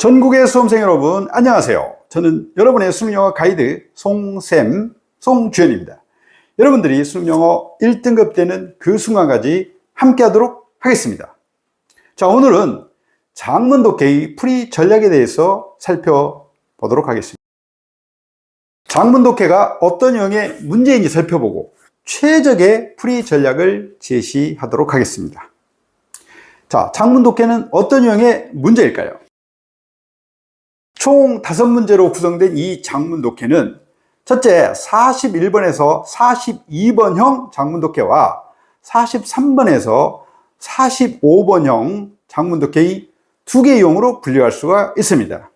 전국의 수험생 여러분, 안녕하세요. 저는 여러분의 수능영어 가이드 송쌤, 송주현입니다. 여러분들이 수능영어 1등급 되는 그 순간까지 함께 하도록 하겠습니다. 자, 오늘은 장문 독해의 풀이 전략에 대해서 살펴보도록 하겠습니다. 장문 독해가 어떤 유형의 문제인지 살펴보고 최적의 풀이 전략을 제시하도록 하겠습니다. 자, 장문 독해는 어떤 유형의 문제일까요? 총 다섯 문제로 구성된 이 장문 독해는 첫째 41번에서 42번형 장문 독해와 43번에서 45번형 장문 독해의 두 개의 용으로 분류할 수가 있습니다.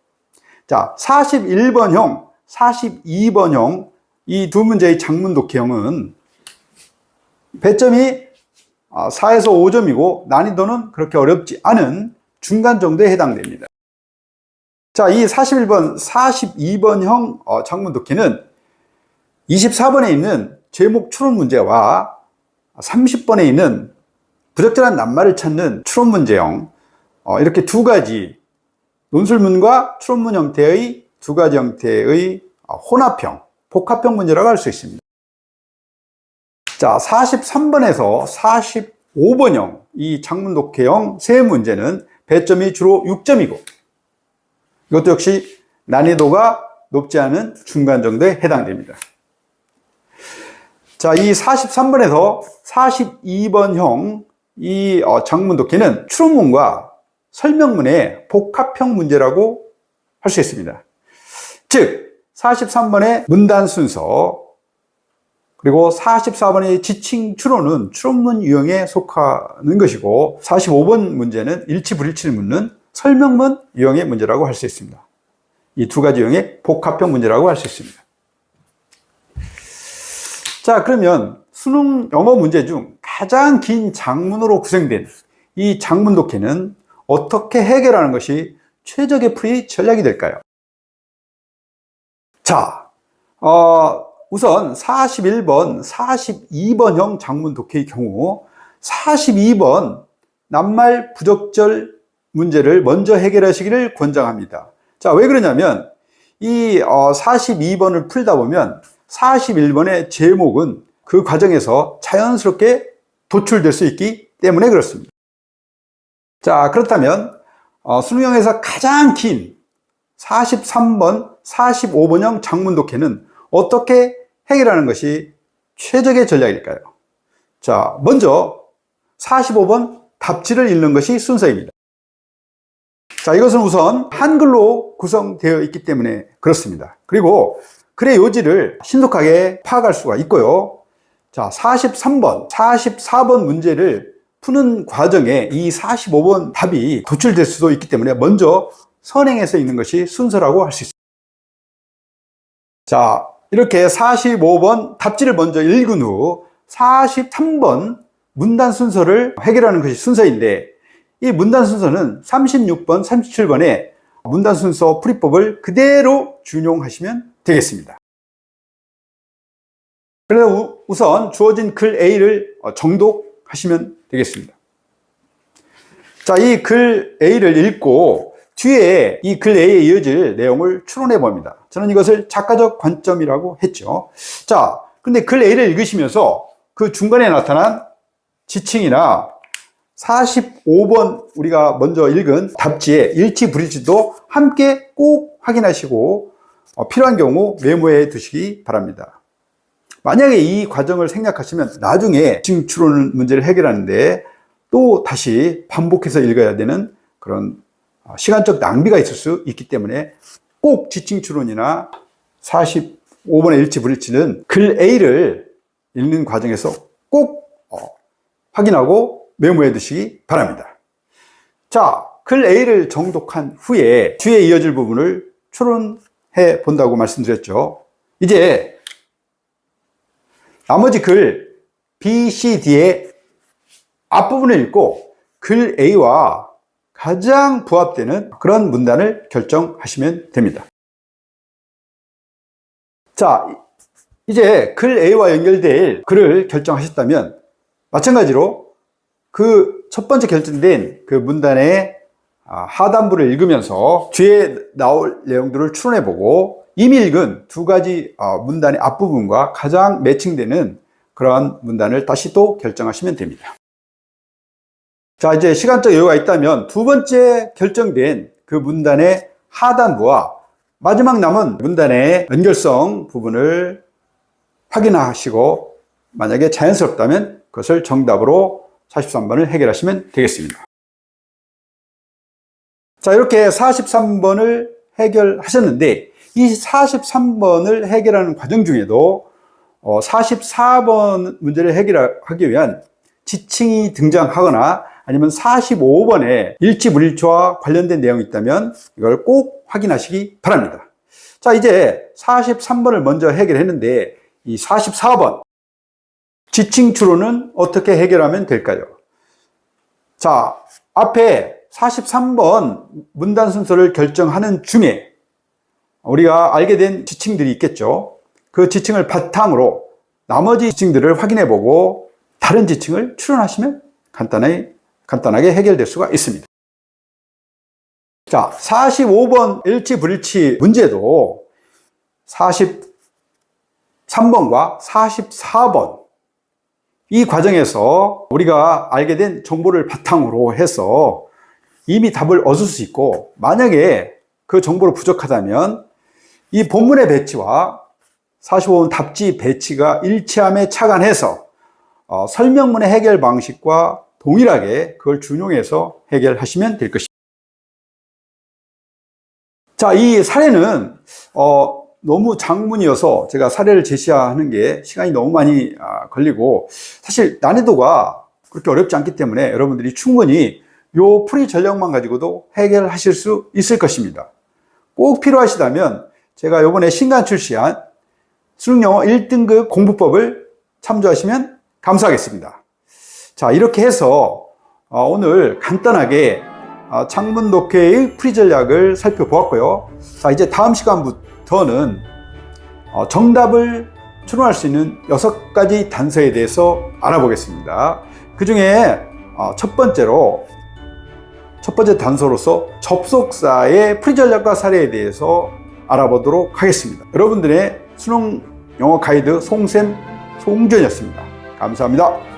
자, 41번형, 42번형 이 두 문제의 장문 독해형은 배점이 4에서 5점이고 난이도는 그렇게 어렵지 않은 중간 정도에 해당됩니다. 자, 이 41번, 42번형 어, 장문 독해는 24번에 있는 제목 추론 문제와 30번에 있는 부적절한 낱말을 찾는 추론 문제형 어, 이렇게 두 가지 논술문과 추론문 형태의 두 가지 형태의 어, 혼합형, 복합형 문제라고 할 수 있습니다. 자, 43번에서 45번형 이 장문 독해형 세 문제는 배점이 주로 6점이고 이것도 역시 난이도가 높지 않은 중간 정도에 해당됩니다. 자, 이 43번에서 42번형 이 어, 장문 독해는 추론문과 설명문의 복합형 문제라고 할 수 있습니다. 즉, 43번의 문단 순서, 그리고 44번의 지칭 추론은 추론문 유형에 속하는 것이고, 45번 문제는 일치 불일치를 묻는 설명문 유형의 문제라고 할 수 있습니다. 이 두 가지 유형의 복합형 문제라고 할 수 있습니다. 자, 그러면 수능 영어 문제 중 가장 긴 장문으로 구성된 이 장문 독해는 어떻게 해결하는 것이 최적의 풀이 전략이 될까요? 자, 어, 우선 41번, 42번형 장문 독해의 경우 42번 낱말 부적절 문제를 먼저 해결하시기를 권장합니다. 자, 왜 그러냐면 이 42번을 풀다 보면 41번의 제목은 그 과정에서 자연스럽게 도출될 수 있기 때문에 그렇습니다. 자, 그렇다면 어, 수능형에서 가장 긴 43번, 45번형 장문 독해는 어떻게 해결하는 것이 최적의 전략일까요? 자, 먼저 45번 답지를 읽는 것이 순서입니다. 자, 이것은 우선 한글로 구성되어 있기 때문에 그렇습니다. 그리고 글의 요지를 신속하게 파악할 수가 있고요. 자, 43번, 44번 문제를 푸는 과정에 이 45번 답이 도출될 수도 있기 때문에 먼저 선행해서 읽는 것이 순서라고 할 수 있습니다. 자, 이렇게 45번 답지를 먼저 읽은 후 43번 문단 순서를 해결하는 것이 순서인데 이 문단 순서는 36번, 37번의 문단 순서 풀이법을 그대로 준용하시면 되겠습니다. 그래서 우선 주어진 글 A를 정독하시면 되겠습니다. 자, 이 글 A를 읽고 뒤에 이 글 A에 이어질 내용을 추론해 봅니다. 저는 이것을 작가적 관점이라고 했죠. 자, 근데 글 A를 읽으시면서 그 중간에 나타난 지칭이나 45번 우리가 먼저 읽은 답지의 일치 불일치도 함께 꼭 확인하시고 어, 필요한 경우 메모해 두시기 바랍니다. 만약에 이 과정을 생략하시면 나중에 지칭 추론 문제를 해결하는데 또 다시 반복해서 읽어야 되는 그런 어, 시간적 낭비가 있을 수 있기 때문에 꼭 지칭 추론이나 45번의 일치 불일치는 글 A를 읽는 과정에서 꼭 어, 확인하고 메모해 두시기 바랍니다. 자, 글 A를 정독한 후에 뒤에 이어질 부분을 추론해 본다고 말씀드렸죠. 이제 나머지 글 B, C, D의 앞부분을 읽고 글 A와 가장 부합되는 그런 문단을 결정하시면 됩니다. 자, 이제 글 A와 연결될 글을 결정하셨다면 마찬가지로 그 첫 번째 결정된 그 문단의 아, 하단부를 읽으면서 뒤에 나올 내용들을 추론해 보고 이미 읽은 두 가지 어, 문단의 앞부분과 가장 매칭되는 그러한 문단을 다시 또 결정하시면 됩니다. 자, 이제 시간적 여유가 있다면 두 번째 결정된 그 문단의 하단부와 마지막 남은 문단의 연결성 부분을 확인하시고 만약에 자연스럽다면 그것을 정답으로 43번을 해결하시면 되겠습니다. 자, 이렇게 43번을 해결하셨는데 이 43번을 해결하는 과정 중에도 44번 문제를 해결하기 위한 지칭이 등장하거나 아니면 45번에 일치불일치와 관련된 내용이 있다면 이걸 꼭 확인하시기 바랍니다. 자, 이제 43번을 먼저 해결했는데 이 44번 지칭 추론은 어떻게 해결하면 될까요? 자, 앞에 43번 문단 순서를 결정하는 중에 우리가 알게 된 지칭들이 있겠죠. 그 지칭을 바탕으로 나머지 지칭들을 확인해 보고 다른 지칭을 추론하시면 간단하게, 간단하게 해결될 수가 있습니다. 자, 45번 일치 불일치 문제도 43번과 44번 이 과정에서 우리가 알게 된 정보를 바탕으로 해서 이미 답을 얻을 수 있고 만약에 그 정보로 부족하다면 이 본문의 배치와 45번 답지 배치가 일치함에 착안해서 어, 설명문의 해결 방식과 동일하게 그걸 준용해서 해결하시면 될 것입니다. 자, 이 사례는 어, 너무 장문이어서 제가 사례를 제시하는 게 시간이 너무 많이 아, 걸리고 사실 난이도가 그렇게 어렵지 않기 때문에 여러분들이 충분히 요 풀이 전략만 가지고도 해결하실 수 있을 것입니다. 꼭 필요하시다면 제가 요번에 신간 출시한 수능영어 1등급 공부법을 참조하시면 감사하겠습니다. 자, 이렇게 해서 어, 오늘 간단하게 어, 창문 독해의 풀이 전략을 살펴보았고요. 자, 이제 다음 시간부터 는 어, 정답을 추론할 수 있는 여섯 가지 단서에 대해서 알아보겠습니다. 그 중에 첫 번째로 첫 번째 단서로서 접속사의 풀이 전략과 사례에 대해서 알아보도록 하겠습니다. 여러분들의 수능 영어 가이드 송쌤 송준이었습니다. 감사합니다.